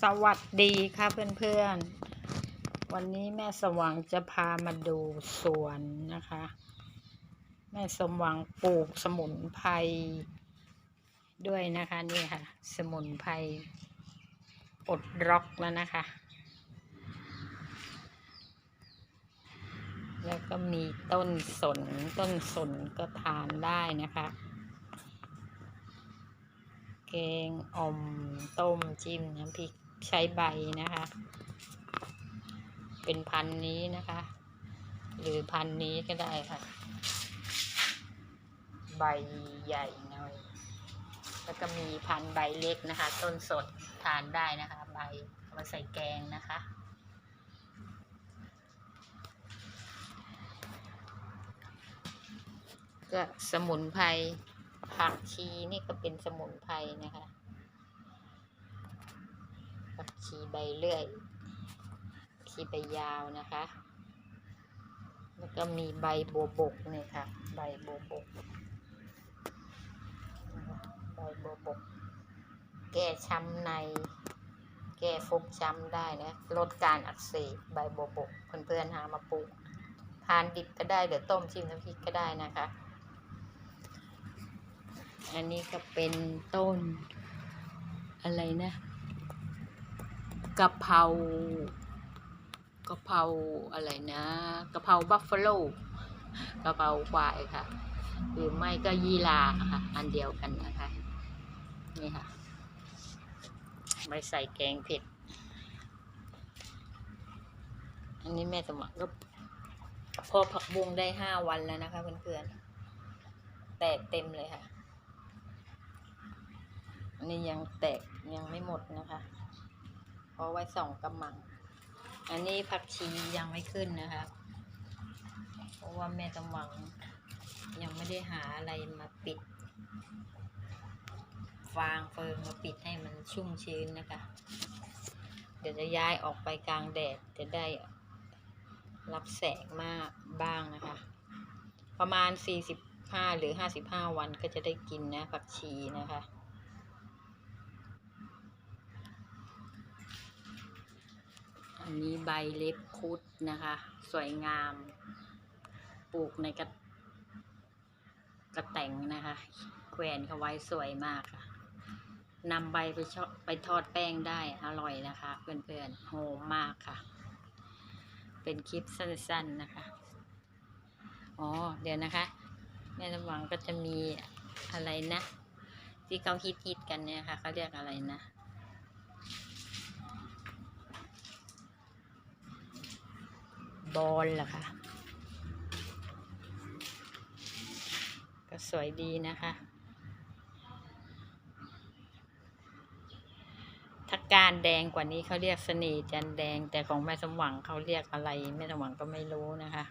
สวัสดีค่ะเพื่อนๆ วันนี้แม่สว่างจะพามาดูสวนนะคะ แม่สมหวังปลูกสมุนไพรด้วยนะคะนี่ค่ะ สมุนไพรปลดร็อกแล้วนะคะ แล้วก็มีต้นสนต้นสนก็ทานได้นะคะ แกงอ่อมต้มจิ้มน้ำพริกใช้ใบนะคะ เป็นพันนี้นะคะ หรือพันนี้ก็ได้ค่ะ ใบใหญ่หน่อย แล้วก็มีพันใบเล็กนะคะ ต้นสดทานได้นะคะ ใบเอามาใส่แกงนะคะก็สมุนไพร ผักชีนี่ก็เป็นสมุนไพรนะคะ ผักชีใบเลื่อยชีใบยาวนะคะ แล้วก็มีใบบัวบกนี่ค่ะ ใบบัวบก ใบบัวบก แก้ช้ำใน แก้ฟกช้ำได้นะ ลดการอักเสบ ใบบัวบก เพื่อนๆหามาปลูก ทานดิบก็ได้หรือต้มชิมน้ำพริกก็ได้นะคะ อันนี้ก็เป็นต้น อะไรนะกะเพรากะเพราอะไรนะกะเพราบัฟฟาโลกะเพราควายค่ะ หรือไม่ก็ยีราค่ะ อันเดียวกันนะคะนี่ค่ะไม่ใส่แกงเผ็ด อันนี้แม่สมัครก็พอผักบุ้งได้ห้าวันแล้วนะคะเพื่อนๆแตกเต็มเลยค่ะ นนี้ยังแตกยังไม่หมดนะคะเพราะไว้สองกำมัง อันนี้ผักชียังไม่ขึ้นนะคะเพราะว่าแม่ตำหวังยังไม่ได้หาอะไรมาปิด ฟางเฟิงมาปิดให้มันชุ่มชื้นนะคะ เดี๋ยวจะย้ายออกไปกลางแดดจะได้รับแสงมากบ้างนะคะ ประมาณ 45 หรือ 55 วันก็จะได้กินนะผักชีนะคะ อันนี้ใบเล็บคุดนะคะ สวยงาม ปลูกในกระกระแต่งนะคะ แขวนเขาไว้สวยมากค่ะนำใบไปชอไปทอดแป้งได้อร่อยนะคะ เพื่อนๆโหมมากค่ะ เป็นคลิปสั้นๆนะคะ อ๋อ เดี๋ยวนะคะ แม่สมหวังก็จะมีอะไรนะ ที่เขาฮิตๆกันเนี่ยค่ะเขาเรียกอะไรนะ บอลเหรอคะก็สวยดีนะคะ ถ้าการแดงกว่านี้เขาเรียกเสน่ห์จันแดง แต่ของแม่สมหวังเขาเรียกอะไรแม่สมหวังก็ไม่รู้นะคะ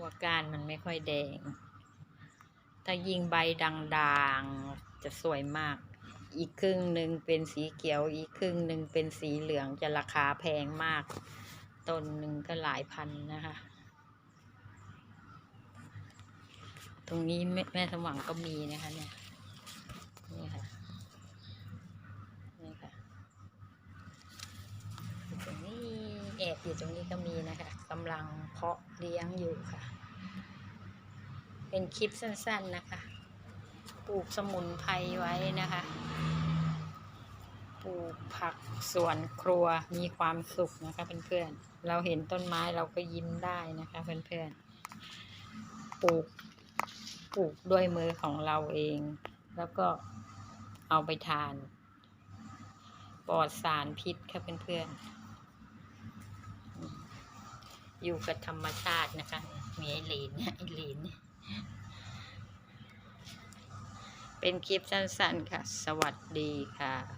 ว่ากานมันไม่ค่อยแดง ถ้ายิงใบด่างๆ จะสวยมาก อีกครึ่งหนึ่งเป็นสีเขียว อีกครึ่งหนึ่งเป็นสีเหลืองจะราคาแพงมาก ต้นหนึ่งก็หลายพันนะคะ ตรงนี้แม่แม่สมหวังก็มีนะคะเนี่ย นี่ค่ะ นี่ค่ะอยู่ตรงนี้แอบอยู่ตรงนี้ก็มีนะคะกำลังเพาะเลี้ยงอยู่ค่ะ เป็นคลิปสั้นๆนะคะ ปลูกสมุนไพรไว้นะคะ ลูกผักสวนครัวมีความสุขนะคะเพื่อนๆ เราเห็นต้นไม้เราก็ยิ้มได้นะคะเพื่อนๆ ปลูกปลูกด้วยมือของเราเอง แล้วก็เอาไปทาน ปลอดสารพิษค่ะเพื่อนๆ อยู่กับธรรมชาตินะคะ มีไอหลีนไอหลีนเป็นคลิปสั้นๆค่ะ สวัสดีค่ะ